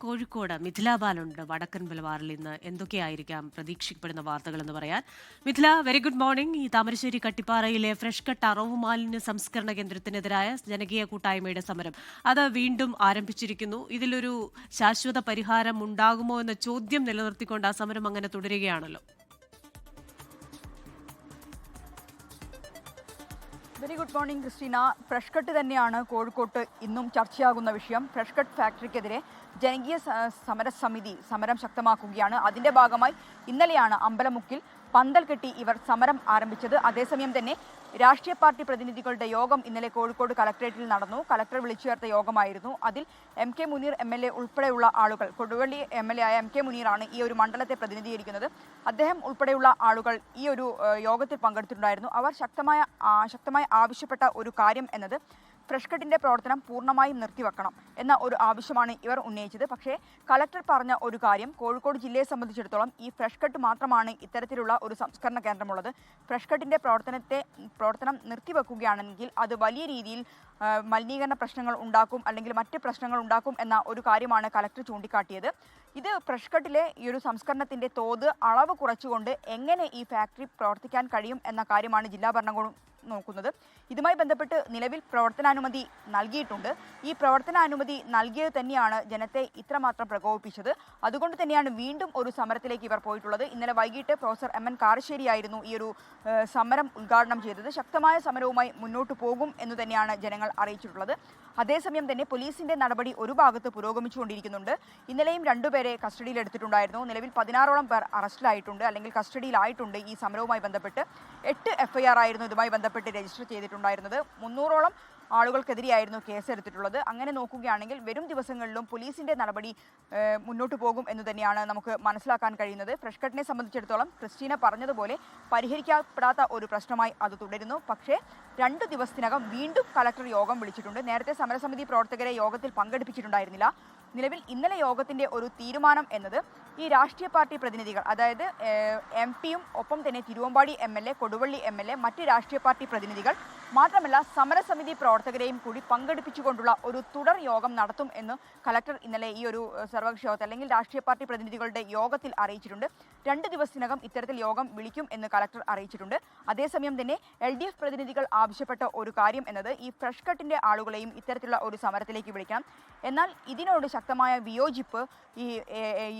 കോഴിക്കോട് മിഥില ബാലുണ്ട് വടക്കൻ ബലവാറിൽ ഇന്ന്. എന്തൊക്കെയായിരിക്കാം പ്രതീക്ഷിക്കപ്പെടുന്ന വാർത്തകൾ എന്ന് പറയാൻ. മിഥില വെരി ഗുഡ് മോർണിംഗ് ഈ താമരശ്ശേരി കട്ടിപ്പാറയിലെ ഫ്രഷ് കട്ട് അറവ് മാലിന്യ സംസ്കരണ കേന്ദ്രത്തിനെതിരായ ജനകീയ കൂട്ടായ്മയുടെ സമരം അത് വീണ്ടും ആരംഭിച്ചിരിക്കുന്നു. ഇതിലൊരു ശാശ്വത പരിഹാരം ഉണ്ടാകുമോ എന്ന ചോദ്യം നിലനിർത്തിക്കൊണ്ട് ആ സമരം അങ്ങനെ തുടരുകയാണല്ലോ. Very good morning Christina Fresh Cut തന്നെയാണ് കോഴിക്കോട്ട് ഇന്നും ചർച്ചയാകുന്ന വിഷയം. ഫ്രഷ് കട്ട് ഫാക്ടറിക്കെതിരെ ജനകീയ സമരസമിതി സമരം ശക്തമാക്കുകയാണ്. അതിന്റെ ഭാഗമായി ഇന്നലെയാണ് അമ്പലമുക്കിൽ പന്തൽ കെട്ടി ഇവർ സമരം ആരംഭിച്ചത്. അതേസമയം തന്നെ രാഷ്ട്രീയ പാർട്ടി പ്രതിനിധികളുടെ യോഗം ഇന്നലെ കോഴിക്കോട് കലക്ട്രേറ്റിൽ നടന്നു. കലക്ടർ വിളിച്ചു ചേർത്ത യോഗമായിരുന്നു. അതിൽ M K Muneer M L A ഉൾപ്പെടെയുള്ള ആളുകൾ കൊടുവള്ളി എം എൽ എ ആയ എം കെ മുനീറാണ് ഈ ഒരു മണ്ഡലത്തെ പ്രതിനിധീകരിക്കുന്നത്. അദ്ദേഹം ഉൾപ്പെടെയുള്ള ആളുകൾ ഈ ഒരു യോഗത്തിൽ പങ്കെടുത്തിട്ടുണ്ടായിരുന്നു. അവർ ശക്തമായ ശക്തമായി ആവശ്യപ്പെട്ട ഒരു കാര്യം എന്നത് ഫ്രഷ് കട്ടിന്റെ പ്രവർത്തനം പൂർണമായും നിർത്തിവെക്കണം എന്ന ഒരു ആവശ്യമാണ് ഇവർ ഉന്നയിച്ചത്. പക്ഷേ കലക്ടർ പറഞ്ഞ ഒരു കാര്യം കോഴിക്കോട് ജില്ലയെ സംബന്ധിച്ചിടത്തോളം ഈ ഫ്രഷ് കട്ട് മാത്രമാണ് ഇത്തരത്തിലുള്ള ഒരു സംസ്കരണ കേന്ദ്രമുള്ളത്. ഫ്രഷ് കട്ടിന്റെ പ്രവർത്തനത്തെ പ്രവർത്തനം നിർത്തിവെക്കുകയാണെങ്കിൽ അത് വലിയ രീതിയിൽ മലിനീകരണ പ്രശ്നങ്ങൾ ഉണ്ടാക്കും അല്ലെങ്കിൽ മറ്റ് പ്രശ്നങ്ങൾ ഉണ്ടാക്കും എന്ന ഒരു കാര്യമാണ് കലക്ടർ ചൂണ്ടിക്കാട്ടിയത്. ഇത് ഫ്രഷ് കട്ടിലെ ഈ ഒരു സംസ്കരണത്തിന്റെ തോത് അളവ് കുറച്ചുകൊണ്ട് എങ്ങനെ ഈ ഫാക്ടറി പ്രവർത്തിക്കാൻ കഴിയും എന്ന കാര്യമാണ് ജില്ലാ ഭരണകൂടം നോക്കുന്നത്. ഇതുമായി ബന്ധപ്പെട്ട് നിലവിൽ പ്രവർത്തനാനുമതി നൽകിയിട്ടുണ്ട്. ഈ പ്രവർത്തനാനുമതി നൽകിയത് തന്നെയാണ് ജനത്തെ ഇത്രമാത്രം പ്രകോപിപ്പിച്ചത്. അതുകൊണ്ട് തന്നെയാണ് വീണ്ടും ഒരു സമരത്തിലേക്ക് ഇവർ പോയിട്ടുള്ളത്. ഇന്നലെ വൈകിട്ട് പ്രൊഫസർ എം എൻ കാരശ്ശേരിയായിരുന്നു ഈ ഒരു സമരം ഉദ്ഘാടനം ചെയ്തത്. ശക്തമായ സമരവുമായി മുന്നോട്ട് പോകും എന്ന് തന്നെയാണ് ജനങ്ങൾ അറിയിച്ചിട്ടുള്ളത്. അതേസമയം തന്നെ പോലീസിന്റെ നടപടി ഒരു ഭാഗത്ത് പുരോഗമിച്ചുകൊണ്ടിരിക്കുന്നുണ്ട്. ഇന്നലെയും രണ്ടുപേരെ കസ്റ്റഡിയിലെടുത്തിട്ടുണ്ടായിരുന്നു നിലവിൽ പതിനാറോളം പേർ അറസ്റ്റിലായിട്ടുണ്ട് അല്ലെങ്കിൽ കസ്റ്റഡിയിലായിട്ടുണ്ട് ഈ സമരവുമായി ബന്ധപ്പെട്ട്. എട്ട് എഫ്ഐആർ ആയിരുന്നു ഇതുമായി ബന്ധപ്പെട്ട് രജിസ്റ്റർ ചെയ്തിട്ടുണ്ടായിരുന്നത്. മുന്നൂറോളം ആളുകൾക്കെതിരെയായിരുന്നു കേസെടുത്തിട്ടുള്ളത്. അങ്ങനെ നോക്കുകയാണെങ്കിൽ വരും ദിവസങ്ങളിലും പോലീസിന്റെ നടപടി മുന്നോട്ട് പോകും എന്ന് തന്നെയാണ് നമുക്ക് മനസ്സിലാക്കാൻ കഴിയുന്നത്. ഫ്രഷ് കട്ടിനെ സംബന്ധിച്ചിടത്തോളം ക്രിസ്റ്റീന പറഞ്ഞതുപോലെ പരിഹരിക്കപ്പെടാത്ത ഒരു പ്രശ്നമായി അത് തുടരുന്നു. പക്ഷേ രണ്ട് ദിവസത്തിനകം വീണ്ടും കലക്ടർ യോഗം വിളിച്ചിട്ടുണ്ട്. നേരത്തെ സമരസമിതി പ്രവർത്തകരെ യോഗത്തിൽ പങ്കെടുപ്പിച്ചിട്ടുണ്ടായിരുന്നില്ല. നിലവിൽ ഇന്നലെ യോഗത്തിന്റെ ഒരു തീരുമാനം എന്നത് ഈ രാഷ്ട്രീയ പാർട്ടി പ്രതിനിധികൾ അതായത് എം പിയും ഒപ്പം തന്നെ Thiruvambady M L A Koduvally M L A മറ്റ് രാഷ്ട്രീയ പാർട്ടി പ്രതിനിധികൾ മാത്രമല്ല സമരസമിതി പ്രവർത്തകരെയും കൂടി പങ്കെടുപ്പിച്ചുകൊണ്ടുള്ള ഒരു തുടർ യോഗം നടത്തും എന്ന് കലക്ടർ ഇന്നലെ ഈ ഒരു സർവകക്ഷി യോഗത്തിൽ അല്ലെങ്കിൽ രാഷ്ട്രീയ പാർട്ടി പ്രതിനിധികളുടെ യോഗത്തിൽ അറിയിച്ചിട്ടുണ്ട്. രണ്ട് ദിവസത്തിനകം ഇത്തരത്തിൽ യോഗം വിളിക്കും എന്ന് കലക്ടർ അറിയിച്ചിട്ടുണ്ട്. അതേസമയം തന്നെ എൽ ഡി എഫ് പ്രതിനിധികൾ ആവശ്യപ്പെട്ട ഒരു കാര്യം എന്നത് ഈ ഫ്രഷ് കട്ടിന്റെ ആളുകളെയും ഇത്തരത്തിലുള്ള ഒരു സമരത്തിലേക്ക് വിളിക്കണം. എന്നാൽ ഇതിനോട് ശക്തമായ വിയോജിപ്പ് ഈ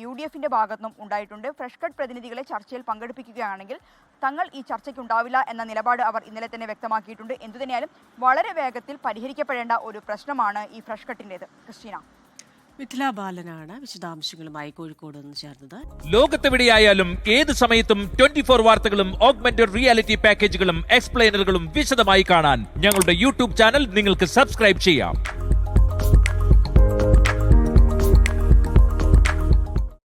യു ഡി എഫിന്റെ ഭാഗത്തുനിന്നും ഉണ്ടായിട്ടുണ്ട്. ഫ്രഷ് കട്ട് പ്രതിനിധികളെ ചർച്ചയിൽ പങ്കെടുപ്പിക്കുകയാണെങ്കിൽ തങ്ങൾ ഈ ചർച്ചയ്ക്ക് ഉണ്ടാവില്ല എന്ന നിലപാട് അവർ ഇന്നലെ തന്നെ വ്യക്തമാക്കിയിട്ടുണ്ട്. എന്തുതന്നെയാലും വളരെ വേഗത്തിൽ പരിഹരിക്കപ്പെടേണ്ട ഒരു പ്രശ്നമാണ് ഈ ഫ്രഷ് കട്ടിന്റെത് ക്രിസ്റ്റീന. മിഥില ബാലനാണ് വിശദാംശങ്ങളുമായി കോഴിക്കോട് നിന്ന് ചേർന്നത്. ലോകത്തെവിടെയായാലും ഏത് സമയത്തും ട്വന്റി ഫോർ വാർത്തകളും ഓഗ്മെന്റഡ് റിയാലിറ്റി പാക്കേജുകളും എക്സ്പ്ലെയിനറുകളും വിശദമായി കാണാൻ ഞങ്ങളുടെ യൂട്യൂബ് ചാനൽ നിങ്ങൾക്ക് സബ്സ്ക്രൈബ് ചെയ്യാം.